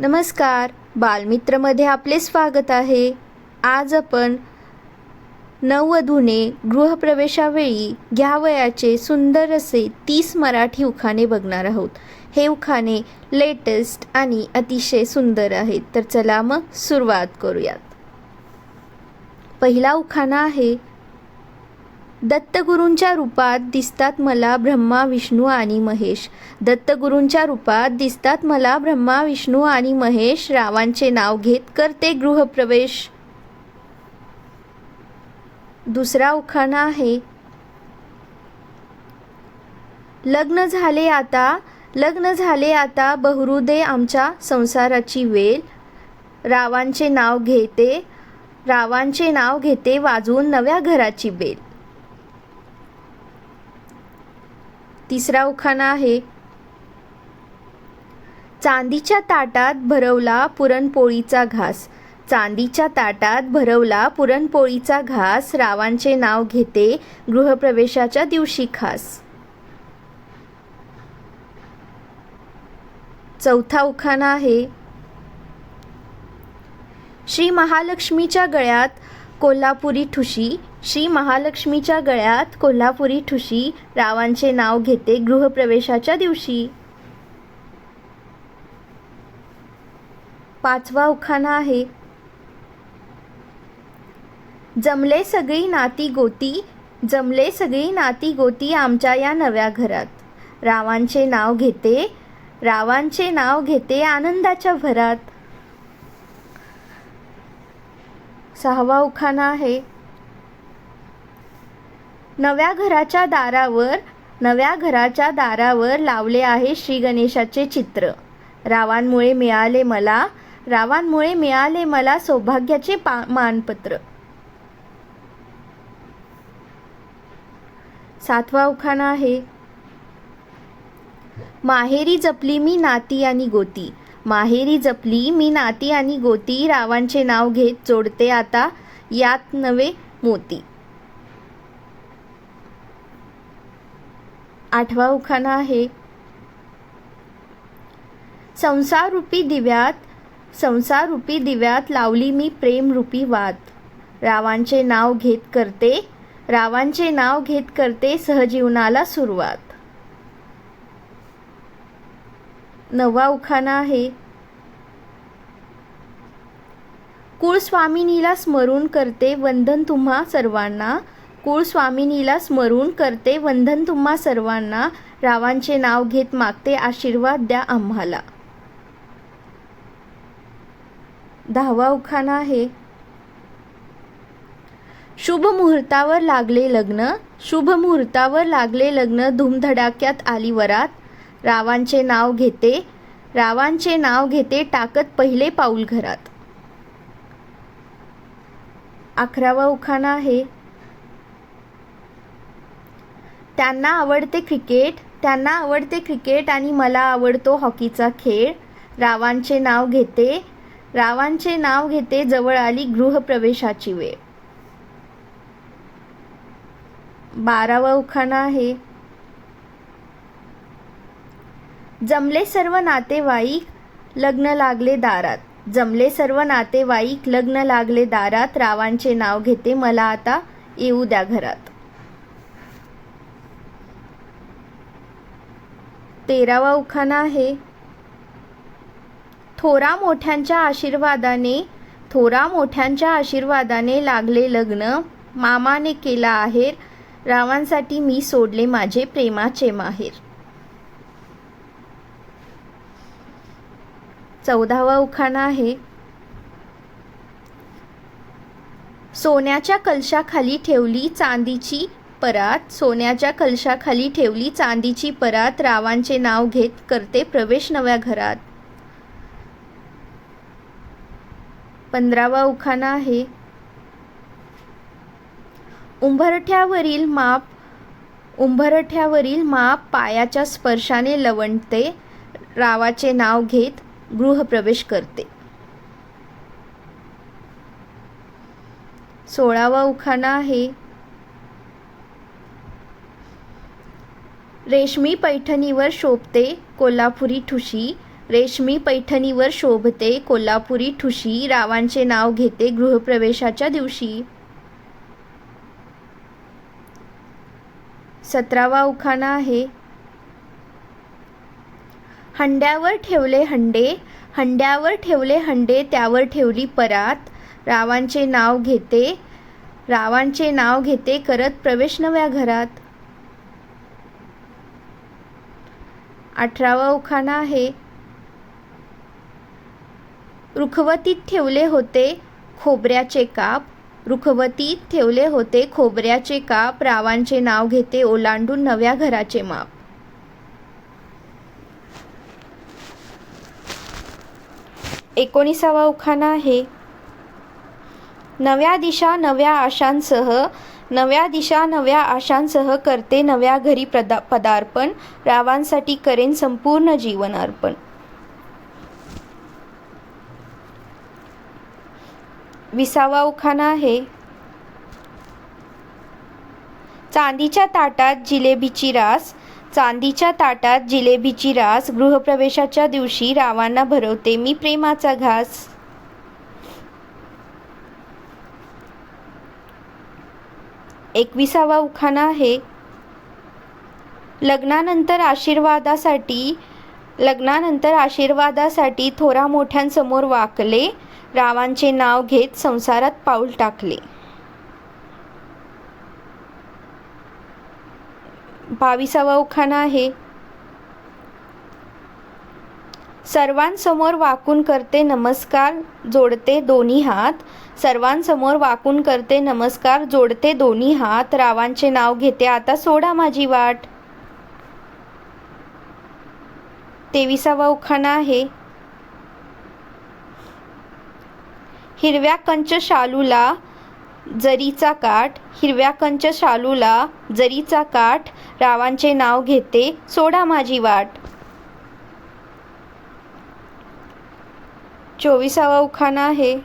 नमस्कार. बालमित्रमध्ये आपले स्वागत आहे. आज आपण नववधूने गृहप्रवेशावेळी घ्यावयाचे सुंदर असे तीस मराठी उखाणे बघणार आहोत. हे उखाणे लेटेस्ट आणि अतिशय सुंदर आहेत. तर चला मग सुरुवात करूयात. पहिला उखाणा आहे दत्तगुरूंच्या रूपात दिसतात मला ब्रह्मा विष्णू आणि महेश. दत्तगुरूंच्या रूपात दिसतात मला ब्रह्मा विष्णू आणि महेश. रावांचे नाव घेत करते गृहप्रवेश. दुसरा उखाणा आहे. लग्न झाले आता. लग्न झाले आता बहुरुदे आमच्या संसाराची वेल. रावांचे नाव घेते. रावांचे नाव घेते वाजवून नव्या घराची बेल. तिसरा उखाणा आहे. चांदीच्या ताटात भरवला पुरणपोळीचा घास. चांदीच्या ताटात भरवला पुरणपोळीचा घास. रावांचे नाव घेते गृहप्रवेशाच्या दिवशी खास. चौथा उखाणा आहे. श्री महालक्ष्मीच्या गळ्यात कोल्हापुरी ठुशी श्री महालक्ष्मीच्या गळ्यात कोल्हापुरी ठुशी रावांचे नाव घेते गृहप्रवेशाच्या दिवशी. पाचवा उखाणा आहे. जमले सगळी नाती गोती जमले सगळी नाती गोती आमच्या या नव्या घरात. रावांचे नाव घेते रावांचे नाव घेते आनंदाच्या भरात. सहावा उखाणा आहे. नव्या घराच्या दारावर नव्या घराच्या दारावर लावले आहे श्री गणेशाचे चित्र. रावांमुळे मिळाले मला रावांमुळे मिळाले मला सौभाग्याचे पा मानपत्र. सातवा उखाणा आहे. माहेरी जपली मी नाती आणि गोती. माहेरी जपली मी नाती आणि गोती. रावांचे नाव घेत जोडते आता. यात नवे मोती. आठवा उखाणा आहे. संसाररूपी दिव्यात संसाररूपी दिव्यात लावली मी प्रेमरूपी वात. रावांचे नाव घेत करते रावांचे नाव घेत करते सहजीवनाला सुरुवात. नवा उखाणा आहे. कुळस्वामिनीला स्मरून करते वंदन तुम्हा सर्वांना. कुळस्वामिनीला स्मरून करते वंदन तुम्हा सर्वांना. रावांचे नाव घेत मागते आशीर्वाद द्या आम्हाला. दहावा उखाणा आहे. शुभ मुहूर्तावर लागले लग्न. शुभ मुहूर्तावर लागले लग्न धूमधडाक्यात आली वरात. रावांचे नाव घेते. रावांचे नाव घेते टाकत पहिले पाऊल घरात. अकरावा उखाणा आहे. त्यांना आवडते क्रिकेट त्यांना आवडते क्रिकेट आणि मला आवडतो हॉकीचा खेळ. रावांचे नाव घेते रावांचे नाव घेते जवळ आली गृहप्रवेशाची वेळ. बारावा उखाणा आहे. जमले सर्व नातेवाईक लग्न लागले दारात. जमले सर्व नातेवाईक लग्न लागले दारात. रावांचे नाव घेते मला आता येऊ द्या घरात. तेरावा उखाणा आहे. थोरा मोठ्यांच्या आशीर्वादाने थोरा मोठ्यांच्या आशीर्वादाने लागले लग्न. मामाने केला आहेर. रावांसाठी मी सोडले माझे प्रेमाचे माहेर. चौदावा उखाणा आहे. सोन्याच्या कलशाखाली ठेवली चांदीची परात सोन्याच्या कलशाखाली ठेवली चांदीची परात रावांचे नाव घेत करते प्रवेश नव्या घरात. पंधरावा उखाणा आहे. उंभरठ्यावरील माप उंभरठ्यावरील माप पायाच्या स्पर्शाने लवणते रावाचे नाव घेत गृहप्रवेश करते. सोळावा उखाणा आहे. रेशमी पैठणीवर शोभते कोल्हापुरी ठुशी. रेशमी पैठणीवर शोभते कोल्हापुरी ठुशी. रावांचे नाव घेते गृहप्रवेशाच्या दिवशी. सतरावा उखाणा आहे. हंड्यावर ठेवले हंडे. हंड्यावर ठेवले हंडे त्यावर ठेवली परात. रावांचे नाव घेते रावांचे नाव घेते करत प्रवेश नव्या घरात. अठरावा उखाणा आहे. रुखवतीत ठेवले होते खोबऱ्याचे काप. रुखवतीत ठेवले होते खोबऱ्याचे काप. रावांचे नाव घेते ओलांडून नव्या घराचे माप. एकोणीसावा उखाणा आहे. नव्या दिशा नव्या आशांसह नव्या दिशा नव्या आशांसह करते नव्या घरी प्रदा पदार्पण. रावांसाठी करेन संपूर्ण जीवन अर्पण. विसावा उखाणा आहे चांदीच्या ताटात जिलेबीची रास. चांदीच्या ताटात जिलेबीची रास गृहप्रवेशाच्या दिवशी रावांना भरवते मी प्रेमाचा घास. एकविसावा उखाणा आहे. लग्नानंतर आशीर्वादासाठी लग्नानंतर आशीर्वादासाठी थोरा मोठ्यांसमोर वाकले रावांचे नाव घेत संसारात पाऊल टाकले. बाविसावा उखाणा आहे. सर्वांसमोर वाकून करते नमस्कार जोडते दोन्ही हात. सर्वांसमोर वाकून करते नमस्कार जोडते दोन्ही हात. रावांचे नाव घेते आता सोडा माझी वाट. तेविसावा उखाणा आहे. हिरव्या कंच शालूला जरीचा काठ. हिरव्या कंच शालूला जरीचा काठ. रावांचे नाव घेते सोडा माझी वाट. चोवीसावा उखाणा आहे.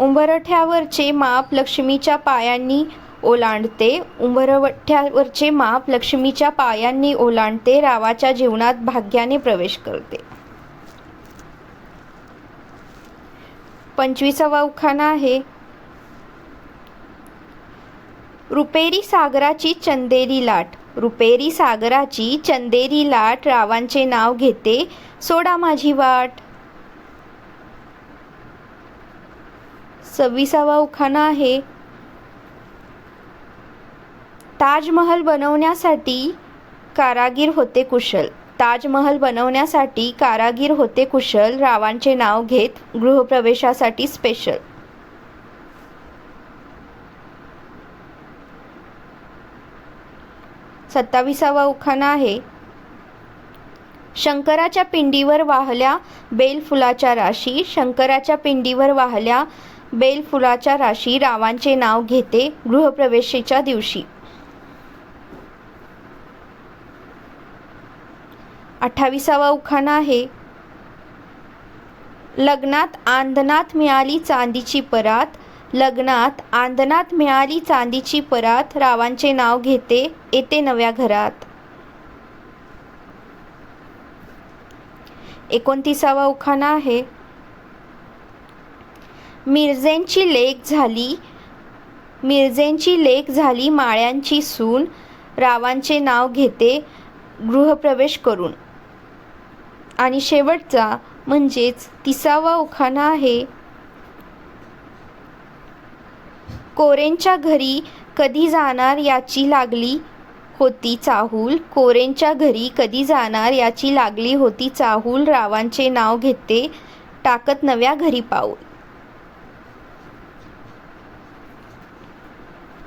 उंबरठ्यावरचे माप लक्ष्मीच्या पायांनी ओलांडते. उंबरवठ्यावरचे माप लक्ष्मीच्या पायांनी ओलांडते रावाच्या जीवनात भाग्याने प्रवेश करते. पंचवीसावा उखाणा आहे. रुपेरी सागराची चंदेरी लाट. रुपेरी सागराची चंदेरी लाट रावांचे नाव घेते. सोडा माझी वाट. सव्वीसावा उखाणा आहे. ताजमहल बनवण्यासाठी कारागीर होते कुशल. ताजमहल बनवण्यासाठी कारागीर होते कुशल. रावांचे नाव घेत गृहप्रवेशासाठी स्पेशल सत्ताविसावा उखाणा आहे. शंकराच्या पिंडीवर वाहल्या बेलफुलाच्या राशी. शंकराच्या पिंडीवर वाहल्या बेलफुलाच्या राशी रावांचे नाव घेते गृहप्रवेशाच्या दिवशी. अठ्ठावीसावा उखाणा आहे. लग्नात आंदनात मिळाली चांदीची परात. लग्नात आंधणात मिळाली चांदीची परात रावांचे नाव घेते येते नव्या घरात. एकोणतीसावा उखाणा आहे. मिरजेंची लेक झाली मिरजेंची लेक झाली माळ्यांची सून रावांचे नाव घेते गृहप्रवेश करून. आणि शेवटचा म्हणजेच तिसावा उखाणा आहे. कोरेंच्या घरी कधी जाणार याची लागली होती चाहूल? कोरेंच्या घरी कधी जाणार याची लागली होती चाहूल? रावांचे नाव घेते टाकत नव्या घरी पाऊल.